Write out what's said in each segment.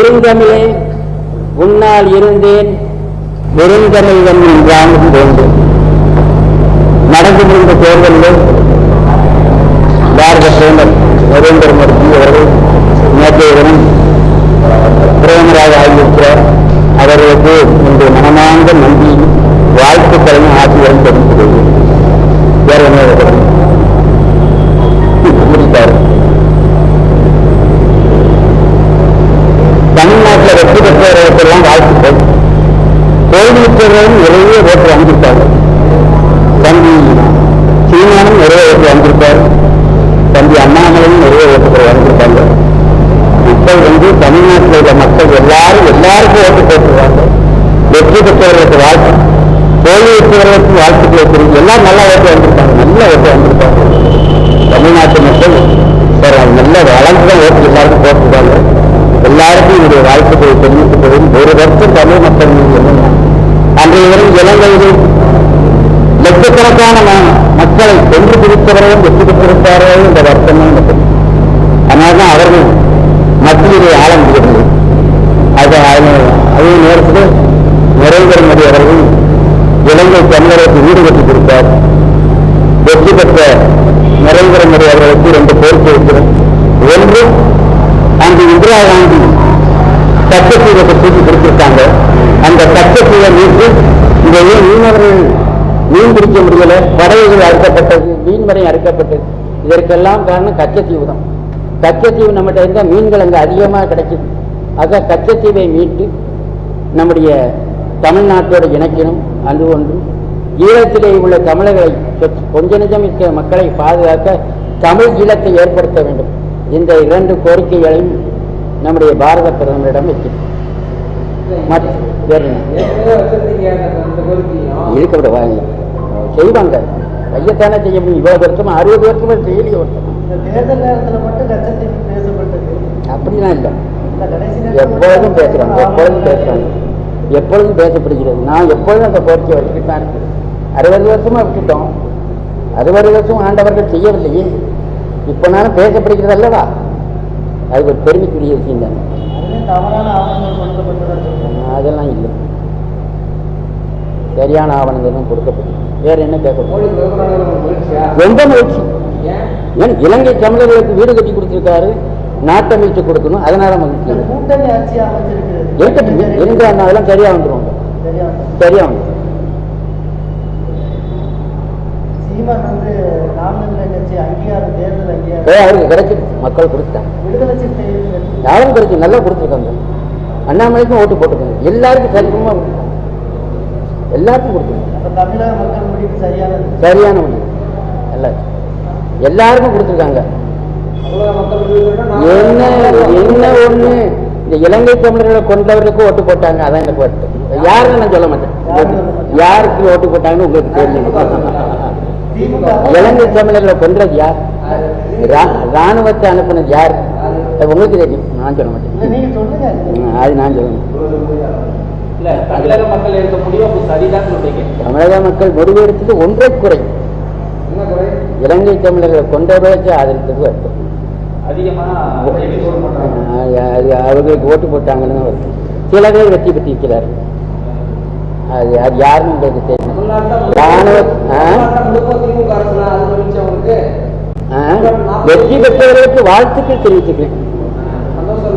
இருந்தமிழே உன்னால் இருந்தேன். வெறுந்தமிழ் என்றாலும் வேண்டும் நடந்து முடிந்த தேர்தலில் பாரத பிரதமர் நரேந்திர மோடி அவர்கள் நேற்றைய தினம் பிரதமராக ஆகியிருக்கிறார். அவர்களுக்கு இன்று மனமார்ந்த நன்றி வாழ்த்துக்களையும் ஆசிரியரும் தெரிவிக்கிறது வேற என்ன இருக்கிறது? முடித்தார் தமிழ்நாட்டில் வெற்றி பெற்றவர்களுக்கெல்லாம் வாழ்த்துக்கள். தோல்வியுற்றவர்களும் நிறைய ஓட்டு வந்திருக்காங்க தம்பி சீமானும் நிறைய ஓட்டு வாங்கியிருப்பார் தம்பி அண்ணாமலையும் நிறைய ஓட்டுகள் வாங்கியிருக்காங்க. மக்கள் வந்து தமிழ்நாட்டில் உள்ள மக்கள் எல்லாரும் எல்லாருக்கும் ஓட்டு போட்டுருவாங்க வெற்றி பெற்றவர்களுக்கு வாழ்த்து தோல்வியுற்றவர்களுக்கு வாழ்த்துக்களை தெரியும் எல்லாம் நல்லா ஓட்டு வந்திருக்காங்க நல்ல ஓட்டு வந்திருக்காங்க தமிழ்நாட்டு மக்கள் சார் நல்ல வளர்ந்து தான் ஓட்டு எல்லாருக்கும் போட்டுருக்காங்க. எல்லாருக்கும் என்னுடைய வாழ்த்துக்களை தெரிவித்துக் ஒரு வருஷம் தமிழ் மக்கள் அன்றைய வரை இலங்கையில் லட்சக்கணக்கான மக்களை கொன்று பிடித்தவர்களும் வெற்றி பெற்றிருப்பார்கள் இந்த வருத்தம் தான் அதனால்தான் அவர்கள் மத்தியிலே ஆள முடியவில்லை அது அதே நேரத்தில் நரேந்திர மோடி அவர்கள் இலங்கை தமிழருக்கு வீடு கட்டி கொடுத்தார் வெற்றி பெற்ற நரேந்திர மோடி அவர்களுக்கு ரெண்டு பேர் இருக்கிறோம் ஒன்று அந்த இந்திரா காந்தி கச்சத்தீவத்தை தூக்கி கொடுத்திருக்காங்க. அந்த கச்சத்தீவை மீட்டு இந்த ஏன் மீனவர்கள் மீன் பிடிக்க முடியல படகுகள் அறுக்கப்பட்டது மீன் மீன்மறை அறுக்கப்பட்டது. இதற்கெல்லாம் காரணம் கச்சத்தீவு தான். கச்சத்தீவு நம்மகிட்ட இருந்தால் மீன்கள் அங்கே அதிகமாக கிடைக்குது. ஆக கச்சத்தீவை மீட்டு நம்முடைய தமிழ்நாட்டோடு இணைக்கணும். அது ஒன்று. ஈழத்திலே உள்ள தமிழர்களை கொஞ்ச நிஜம் இருக்கிற மக்களை பாதுகாக்க தமிழ் ஈழத்தை ஏற்படுத்த வேண்டும். இந்த இரண்டு கோரிக்கைகளையும் நம்முடைய பாரத பிரதமரிடம் வைக்கிறோம் மற்ற. வேறு என்ன? இருக்க விட வாங்க செய்வாங்க. கையத்தானே செய்ய முடியும். இவ்வளவு வருஷமா அறுபது வருஷமா செய்யலையே ஒருத்தர் இந்த தேர்தல் நேரத்துல மட்டும் பேசப்பட்டது. அப்படிலாம் இல்லை. எப்பொழுதும் பேசுறாங்க. எப்பொழுதும் பேசுறாங்க. எப்பொழுதும் பேசப்படுகிறது. நான் எப்பொழுதும் அந்த கோரிக்கை வச்சுக்கிட்டு தான் இருக்கேன். அறுபது வருஷமா விட்டுட்டோம் அறுபது வருஷம் ஆண்டவர்கள் செய்யவில்லையே. இப்போ நானும் பேசப்படுகிறது அல்லவா? அது ஒரு பெருமைக்குரிய விஷயம் தானே. அதெல்லாம் இல்லை. சரியான ஆவணங்கள் தான் கொடுக்கப்படும் வேற என்ன கேட்க எந்த முயற்சி? ஏன்? இலங்கை தமிழர்களுக்கு வீடு கட்டி கொடுத்திருக்காரு நாட்டை மீட்டு கொடுக்கணும் அதனால மகிழ்ச்சி. இருக்கட்டும் இருந்த அதெல்லாம் சரியா வந்துருவாங்க. சரியா சரியா வந்துரும். சீமான் வந்து நாம் தமிழர் கட்சி அங்கீகாரம் தேர்தல் ஏ, அங்கீகாரம் அவருக்கு கிடைச்சிருக்கு. மக்கள் கொடுத்துட்டாங்க. யாரும் கிடைச்சு நல்லா கொடுத்துருக்காங்க. அண்ணாமலைக்கும் ஓட்டு போட்டுருக்காங்க. எல்லாருக்கும் சரிசமா எல்லாருக்கும் கொடுத்துருக்காங்க. சரியான முடிவு. எல்லாருக்கும் எல்லாருக்கும் கொடுத்துருக்காங்க. என்ன என்ன ஒண்ணு? இந்த இலங்கை தமிழர்களை கொண்டவர்களுக்கு ஓட்டு போட்டாங்க. அதான் எனக்கு வருத்தம். யாருன்னு நான் சொல்ல மாட்டேன். யாருக்கு ஓட்டு போட்டாங்கன்னு உங்களுக்கு தெரியும். இலங்கை தமிழர்களை கொன்றது யார்? ராணுவத்தை அனுப்புனது யார்? அது உங்களுக்கு தெரியும். நான் சொல்ல மாட்டேன். அது நான் சொல்லணும் இல்ல தமிழக மக்கள் எடுத்த முடிவு அப்ப சரிதான் சொல்றீங்க. தமிழக மக்கள் முடிவெடுத்தது ஒன்றை குறை. இலங்கை தமிழர்களை கொண்டவர்களுக்கு ஆதரித்தது வருத்தம் அவர்களுக்கு ஓட்டு போட்டாங்கன்னு வருத்தம் சில பேர் வெற்றி பெற்றிருக்கிறார்கள். அது அது யாருன்னு உங்களுக்கு தெரியும். ராணுவ வெற்றி பெற்றவர்களுக்கு வாழ்த்துக்கள் தெரிவித்துக்கிறேன்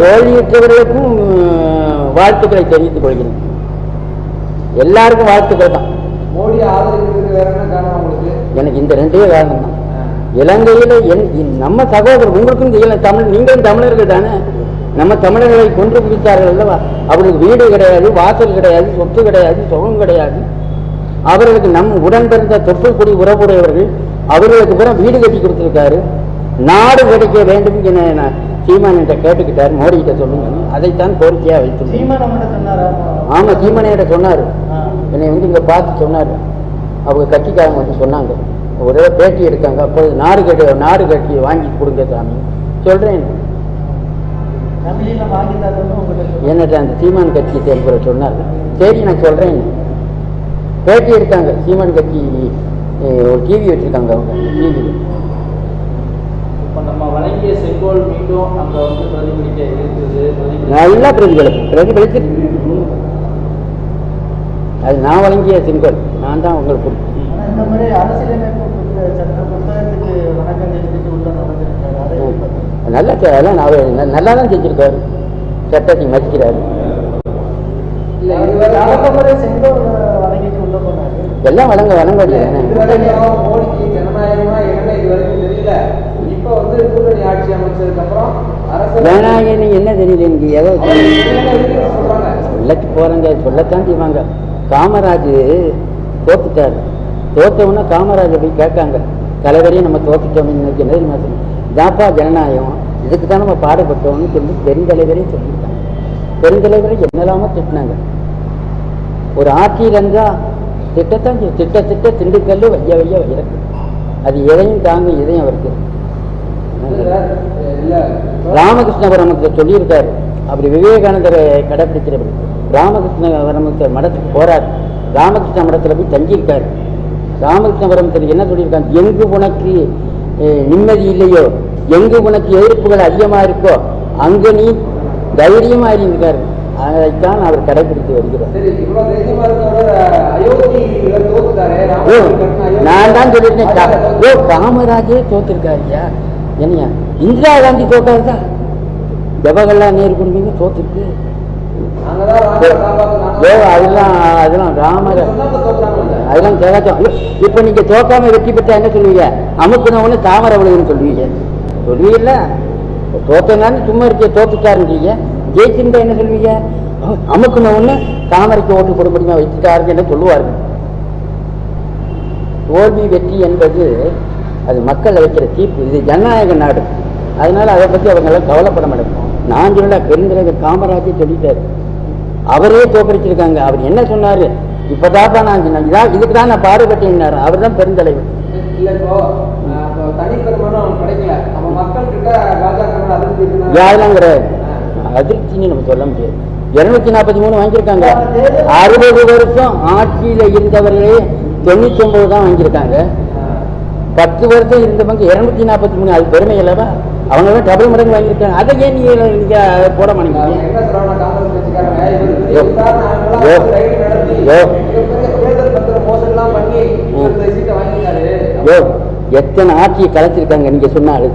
தோல்வியுற்றவர்களுக்கும் வாழ்த்துக்களை தெரிவித்துக் கொள்கிறேன் எல்லாருக்கும் வாழ்த்துக்கள் தான் எனக்கு இந்த ரெண்டே காரணம் தான் இலங்கையில நம்ம சகோதரர் உங்களுக்கும் தமிழ் நீங்களும் தமிழர்கள் தானே நம்ம தமிழர்களை கொன்று பிடித்தார்கள் அல்லவா அவர்களுக்கு வீடு கிடையாது வாசல் கிடையாது சொத்து கிடையாது சுகம் கிடையாது அவர்களுக்கு நம் உடன் பிறந்த தொப்புள் உறவுடையவர்கள் அவர்களுக்கு பிறகு வீடு கட்டி கொடுத்திருக்காரு. நாடு கிடைக்க வேண்டும் என நான் சீமான் என்ற கேட்டுக்கிட்டார். மோடி கிட்ட சொல்லுங்க. அதைத்தான் கோரிக்கையா சொன்னாரா? ஆமா சீமானையிட்ட சொன்னாரு. என்னை வந்து இங்க பார்த்து சொன்னாரு. அவங்க கட்சிக்காரங்க வந்து சொன்னாங்க. ஒரே பேட்டி எடுத்தாங்க அப்போது நாடு கட்டி நாடு கட்டி வாங்கி கொடுங்க சாமி. சொல்றேன். என்னட்ட அந்த சீமான் கட்சி சேர்க்கிற சொன்னார். சரி நான் சொல்றேன். பேட்டி எடுத்தாங்க. சீமான் கட்சி ஒரு டிவி வச்சிருக்காங்க அவங்க டிவி நல்லா பிரதிபலிப்பு பிரதிபலிச்சு. அது நான் வழங்கிய செங்கோல் நான் தான் உங்களுக்கு? நல்லா அதெல்லாம் நான் நல்லா தான் செஞ்சிருக்காரு. சட்டத்தை மதிக்கிறாரு. இல்ல செங்கோல் எல்லாம் வழங்க வழங்க மோடிக்கு ஜனநாயகமா இது வரைக்கும் தெரியல வந்து கூட்டணி ஆட்சி அமைச்சதுக்கு அப்புறம் என்ன தெரியல இங்க ஏதோ சொல்றாங்க சொல்லக்கு போறாங்க சொல்லத்தான் செய்வாங்க. காமராஜ் தோத்துட்டாரு. தோத்தவுன்னா காமராஜர் போய் கேட்காங்க. தலைவரையும் நம்ம தோத்துட்டோம். இன்னைக்கு என்ன தெரியுமா சொல்லு? இதாப்பா ஜனநாயகம். இதுக்கு தான் நம்ம பாடுபட்டோம்னு சொல்லி பெருந்தலைவரையும் சொல்லியிருக்காங்க பெருந்தலைவரை என்னெல்லாமோ திட்டினாங்க. ஒரு ஆட்சியில் இருந்தால் திட்டத்தான் திட்ட திட்ட திண்டுக்கல்லு வைய வைய வைரக்கு அது எதையும் தாங்க இதையும் அவருக்கு. இல்ல ராமகிருஷ்ணபுரமத்தை சொல்லியிருக்காரு. அப்படி விவேகானந்தரை கடைபிடிக்கிறவர் ராமகிருஷ்ணபுரமத்தை மடத்துக்கு போறார். ராமகிருஷ்ண மடத்துல போய் தங்கியிருக்காரு. ராமகிருஷ்ணபுரமத்தில் என்ன சொல்லியிருக்காங்க? எங்கு உனக்கு நிம்மதி இல்லையோ? எங்கு உனக்கு எதிர்ப்புகள் அதிகமா இருக்கோ? அங்கு நீ தைரியமா இருந்திருக்காரு. அதைத்தான் அவர் கடைபிடித்து வருகிறார். நான் தான் சொல்லிட்டேன் ஓ காமராஜே தோத்திருக்காருயா என்னையா? இந்திரா காந்தி தோக்காதுதா ஜவஹர்லால் நேரு குடும்பங்க தோத்துருக்கு. நாங்கதான் அதெல்லாம் அதெல்லாம் ராமர அதெல்லாம் கேட்காச்சோம் இப்ப நீங்க தோக்காம வெற்றி பெற்றா என்ன சொல்லுவீங்க? அமுக்குனவனு தாமரை விழுதுன்னு சொல்லுவீங்க. சொல்லுவீங்கல்ல? தோத்தனான்னு சும்மா இருக்க தோத்துட்டாருன்றீங்க. ஜெயிச்சிருந்தா என்ன சொல்லுவீங்க? அமுக்குனவனு தாமரைக்கு ஓட்டு போட முடியுமா? வச்சுட்டாருன்னு சொல்லுவார்கள் தோல்வி வெற்றி என்பது அது மக்கள் வைக்கிற தீர்ப்பு. இது ஜனநாயக நாடு. அதனால அதை பத்தி அவங்க எல்லாம் கவலைப்பட மாட்டாங்க நான் சொல்ல பெருந்தலைவர் காமராஜே சொல்லிட்டாரு. அவரே தோக்கடிச்சிருக்காங்க அவர் என்ன சொன்னாரு? இப்பதாப்பா நான். இதான் இதுக்கு தான் நான் பாடுபட்டேன்னாரு. அவர் தான் பெருந்தலைவர் யாரெல்லாம் கிடையாது அதிர்ச்சின்னு நம்ம சொல்ல முடியாது. இருநூத்தி நாற்பத்தி மூணு வாங்கியிருக்காங்க. அறுபது வருஷம் ஆட்சியில இருந்தவர்களே தொண்ணூத்தி ஒன்பது தான் வாங்கியிருக்காங்க. பத்து வருஷம் இருந்தவங்க இருநூத்தி நாற்பத்தி மூணு அது பெருமை அல்லவா? அவங்க டபுள் மடங்கு வாங்கியிருக்காங்க. அதை ஏன் நீங்க நீங்க போட யோ எத்தனை ஆட்சியை கலைச்சிருக்காங்க நீங்க சொன்னாரு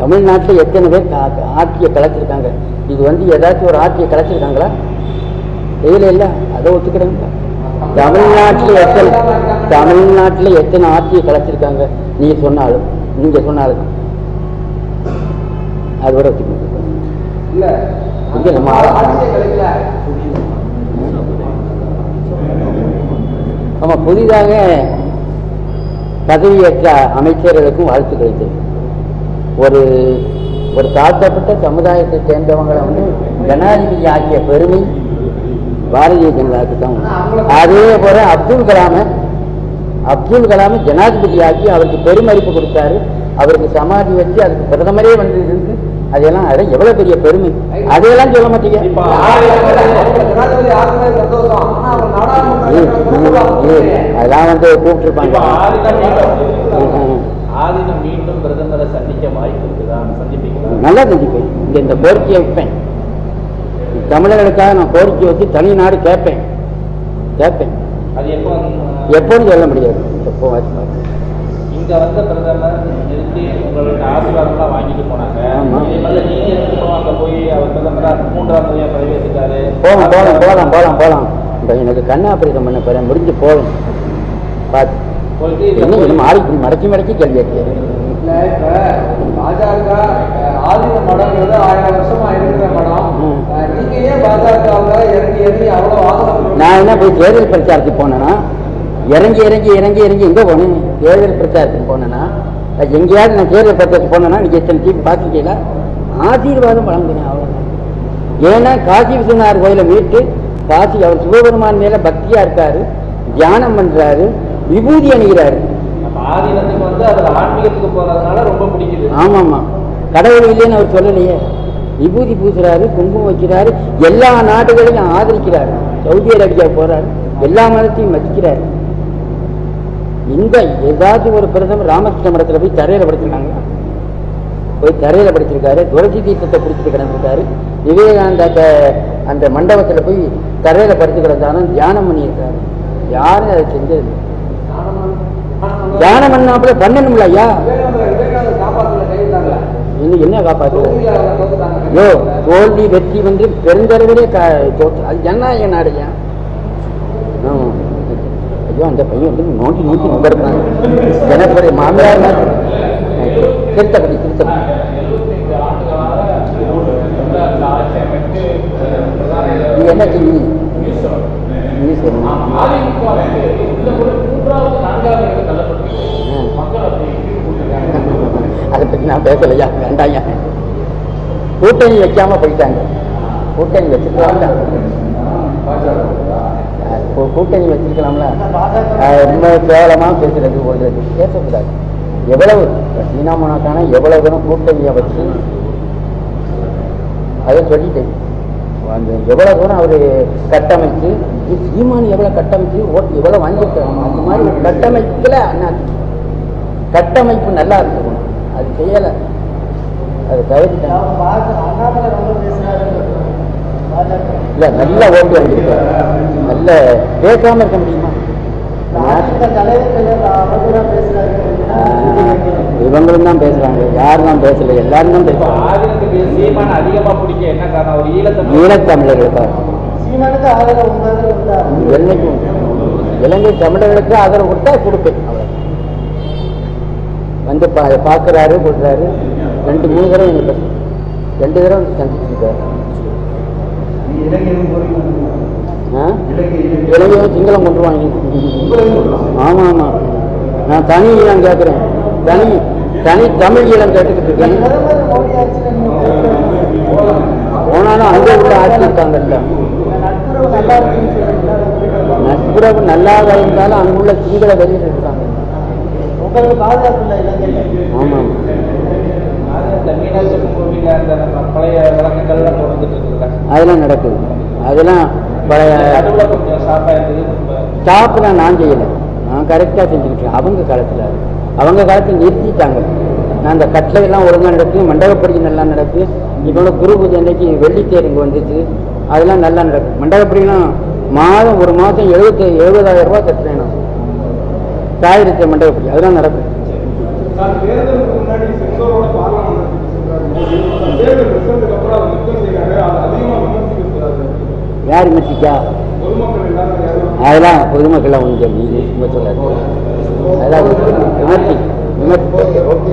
தமிழ்நாட்டில் எத்தனை பேர் ஆட்சியை கலைச்சிருக்காங்க? இது வந்து ஏதாச்சும் ஒரு ஆட்சியை கலைச்சிருக்காங்களா? தெரியல இல்ல? அதை ஒத்துக்கிடுங்க தமிழ்நாட்டில் எத்தனை தமிழ்நாட்டில் எத்தனை ஆட்சியை கலைச்சிருக்காங்க? நீங்க சொன்னாலும் நீங்க சொன்னாலும். அது இல்ல இங்க நம்ம ஆமா புதிதாக பதவியேற்ற அமைச்சர்களுக்கும் வாழ்த்துக்களை தெரிவிக்கிறேன். ஒரு ஒரு தாழ்த்தப்பட்ட சமுதாயத்தை சேர்ந்தவங்களை வந்து ஜனாதிபதி ஆக்கிய பெருமை பாரதிய ஜனதாவுக்கு தான் உண்டு. அதே போல அப்துல் கலாம அப்துல் கலாம் ஜனாதிபதி ஆக்கி அவருக்கு பெருமதிப்பு கொடுத்தாரு. அவருக்கு சமாதி வச்சு அதுக்கு பிரதமரே வந்து இருந்து அதெல்லாம் அதை எவ்வளவு பெரிய பெருமை. அதையெல்லாம் சொல்ல மாட்டீங்க. அதெல்லாம் வந்து கூப்பிட்டுருப்பாங்க. நல்லா செஞ்சுப்பேன் இந்த இந்த கோரிக்கையை வைப்பேன் தமிழர்களுக்காக நான் கோரிக்கை வச்சு தனி நாடு கேட்பேன். கேட்பேன். அது எப்போ எப்போன்னு சொல்ல முடியாது. எப்போ வாய்ப்பு இங்க வந்த பிரதமர் நிறுத்தி உங்களோட ஆசீர்வாதம்லாம் வாங்கிட்டு போனாங்க. அங்க போய் அவர் பிரதமரா மூன்றாம் முறையா பதவியேற்றுக்காரு போகலாம் போகலாம் போகலாம் போகலாம் போகலாம் எனக்கு கண் ஆபரேஷன் பண்ண போறேன். முடிஞ்சு போகலாம் பார்த்து ஆடி மடக்கி மடக்கி கேள்வி கேட்கிறேன் பாஜக ஆதீன மடங்கிறது ஆயிரம் வருஷமா இருக்கிற மடம். நான் என்ன போய் தேர்தல் பிரச்சாரத்துக்கு போனேன்னா இறங்கி இறங்கி இறங்கி இறங்கி எங்கே போனேன்? தேர்தல் பிரச்சாரத்துக்கு போனேன்னா எங்கேயாவது நான் தேர்தல் பிரச்சாரத்துக்கு போனேன்னா நீங்கள் எத்தனை தீப்பு பார்த்துருக்கீங்களா? ஆசீர்வாதம் வழங்குறேன் அவ்வளோதான் ஏன்னா காசி விஸ்வநாதர் கோயிலை மீட்டு காசி அவர் சிவபெருமான் மேல பக்தியா இருக்காரு தியானம் பண்றாரு விபூதி அணிகிறாரு. ஆன்மீகத்துக்கு போறதுனால ரொம்ப பிடிக்குது. கடவுள் இல்லைன்னு அவர் சொல்லலையே. விபூதி பூசுறாரு குங்குமம் வைக்கிறாரு எல்லா நாடுகளையும் ஆதரிக்கிறாரு. சவுதி அரேபியா போறாரு எல்லா மதத்தையும் மதிக்கிறாரு இந்த ஏதாச்சும் ஒரு பிரதமர் ராமகிருஷ்ண மடத்துல போய் தரையில படுத்துருக்காங்க போய் தரையில படிச்சிருக்காரு துரசி தீர்த்தத்தை பிடிச்சிட்டு கிடந்திருக்காரு விவேகானந்த அந்த மண்டபத்துல போய் தரையில படிச்சு கிடந்தாலும் தியானம் பண்ணியிருக்காரு. யாரும் அதை செஞ்சது தியானம் பண்ணாப்புல பண்ணணும்ல ஐயா விவேகானந்தர் விவேகானந்தர் காப்பாத்துல கைவிட்டாங்களா இன்னும் என்ன காப்பாற்று யோ தோல்வி வெற்றி வந்து பெருந்தளவிலே தோற்று. அது ஜனநாயக நாடுயா. ஐயோ அந்த பையன் வந்து நோண்டி நோண்டி நம்பருக்காங்க ஜனப்படி மாமியார். திருத்தப்படி திருத்தப்படி. நீ என்ன செய்ய இங்கிலீஷ் என்ன? அதை பற்றி நான் பேசலையா? வேண்டாயா கூட்டணி வைக்காம போயிட்டாங்க. கூட்டணி வச்சுட்டு கூட்டணி வச்சிருக்கலாம்ல. ரொம்ப கேவலமாக பேசுறது கொள்றது பேசக்கூடாது. எவ்வளவு? சீனா சீனாமனாக்கான எவ்வளவு தூரம் கூட்டணியை வச்சு? அதை சொல்லிட்டேன். அந்த எவ்வளவு தூரம் அவர் கட்டமைச்சு சீமான் எவ்வளவு கட்டமைச்சு ஓட்டு எவ்வளவு வாங்கியிருக்காங்க அந்த மாதிரி கட்டமைப்புல அண்ணா கட்டமைப்பு நல்லா இருக்கணும். அது செய்யலை. அது பாஜக இல்ல நல்ல ஓட்டு வாங்கியிருக்காரு. நல்ல பேசாம இருக்க முடியுமா? இவங்களும் தான் பேசுறாங்க. யாரெல்லாம் பேசல. எல்லாரும் தான் பேசுறாங்க. அதிகமா பிடிக்க என்ன காரணம்? ஒரு ஈழத்தை ஈழத்தமிழர்களுக்கா சீமானுக்கு ஆதரவு உண்டாக உண்டா என்னைக்கும் இலங்கை தமிழர்களுக்கு ஆதரவு கொடுத்தா கொடுப்பேன். வந்து பா பார்க்குறாரு கொடுறாரு ரெண்டு மூணு தடவை எனக்கு ரெண்டு தடவை சந்திச்சிருக்காரு. ஆ? இலங்கையும் சிங்களம் கொண்டு வாங்கி ஆமாம் ஆமாம் நான் தனி ஈழம் கேட்குறேன் தனி தனி தமிழ் ஈழம் கேட்டுக்கிட்டு இருக்கேன். போனாலும் அங்கே உள்ள ஆட்சி இருக்காங்கல்ல. நட்புறவு நல்லா இருந்தாலும் அங்குள்ள சிங்கள வெளியில் உங்களுக்கு பாதுகாப்பு இல்லை இலங்கையில். ஆமாம். இந்த மீனாட்சி அம்மன் கோவில்ல அந்த நம்ம பழைய வழக்கங்கள்லாம் தொடர்ந்துட்டு இருக்காங்க அதெல்லாம் நடக்குது. அதெல்லாம் பழைய நடுவுல கொஞ்சம் இருந்தது ஸ்டாப்லாம் நான் செய்யலை. நான் கரெக்டாக செஞ்சுருக்கேன் அவங்க காலத்தில் அவங்க காலத்தில் நிறுத்திட்டாங்க. நான் அந்த கட்டளையெல்லாம் ஒழுங்காக நடக்கு மண்டபப்படி நல்லா நடக்கு இப்போ குரு பூஜை அன்னைக்கு வெள்ளித்தேர் இங்கே வந்துச்சு. அதெல்லாம் நல்லா நடக்கும் மண்டபப்படிலாம் மாதம் ஒரு மாதம் எழுபத்தி எழுபதாயிரம் ரூபாய் கட்டுறேன் நான் தாயிரத்து மண்டபப்படி அதெல்லாம் நடக்கும் யார் விமர்சிக்கா? அதெல்லாம் பொதுமக்கள்லாம் ஒன்று சொல்லி அதெல்லாம் விமர்சி விமர்சி